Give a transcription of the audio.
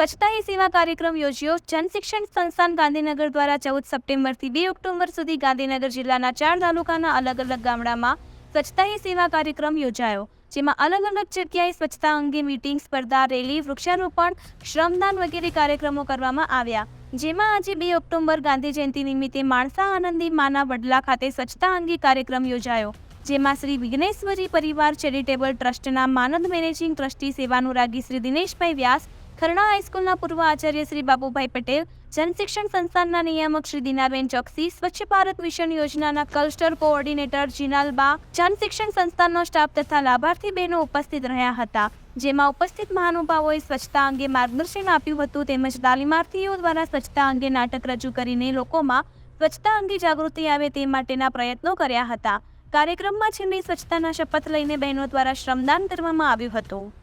સ્વચ્છતા હી સેવા કાર્યક્રમ યોજ્યો. જનશિક્ષણ સંસ્થાન ગાંધીનગર દ્વારા ચૌદ સપ્ટેમ્બરથી બે ઓક્ટોબર સુધી ગાંધીનગર જિલ્લાના ચાર તાલુકાના અલગ અલગ ગામડામાં સ્વચ્છતા હી સેવા કાર્યક્રમ યોજાયો, જેમાં અલગ અલગ જગ્યાએ સ્વચ્છતા અંગે મીટિંગ, સ્પર્ધા, રેલી, વૃક્ષારોપણ, શ્રમદાન વગેરે કાર્યક્રમો કરવામાં આવ્યા. જેમાં આજે બે ઓક્ટોબર ગાંધી જયંતિ નિમિત્તે માણસા આનંદી માના વડલા ખાતે સ્વચ્છતા અંગે કાર્યક્રમ યોજાયો, જેમાં શ્રી વિઘ્નેશ્વરી પરિવાર ચેરિટેબલ ટ્રસ્ટના માનદ મેનેજિંગ ટ્રસ્ટી સેવાનુરાગી શ્રી દિનેશભાઈ વ્યાસ ખરણા હાઈસ્કૂલના પૂર્વ આચાર્ય શ્રી બાબુભાઈ પટેલ, જનશિક્ષણ સંસ્થાનના નિયામક શ્રી દિનાબેન ચોકસી, સ્વચ્છ ભારત મિશન યોજનાના કલસ્ટર કોઓર્ડિનેટર જીનાલબા જનશિક્ષણ સંસ્થાનનો સ્ટાફ તથા લાભાર્થી બહેનો ઉપસ્થિત રહ્યા હતા, જેમાં ઉપસ્થિત મહાનુભાવોએ સ્વચ્છતા અંગે માર્ગદર્શન આપ્યું હતું તેમજ તાલીમાર્થીઓ દ્વારા સ્વચ્છતા અંગે નાટક રજૂ કરીને લોકોમાં સ્વચ્છતા અંગે જાગૃતિ આવે તે માટેના પ્રયત્નો કર્યા હતા. કાર્યક્રમમાં છેલ્લી સ્વચ્છતાના શપથ લઈને બહેનો દ્વારા શ્રમદાન કરવામાં આવ્યું હતું.